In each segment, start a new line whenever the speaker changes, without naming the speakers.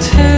그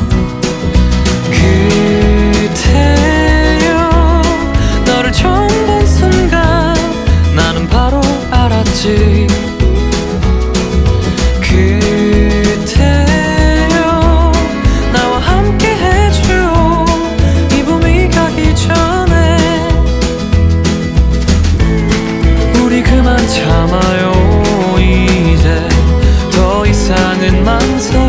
있는지 그대여 나와 함께 해줘 이 봄이 가기 전에 우리 그만 참아요. 이제 더 이상은 만사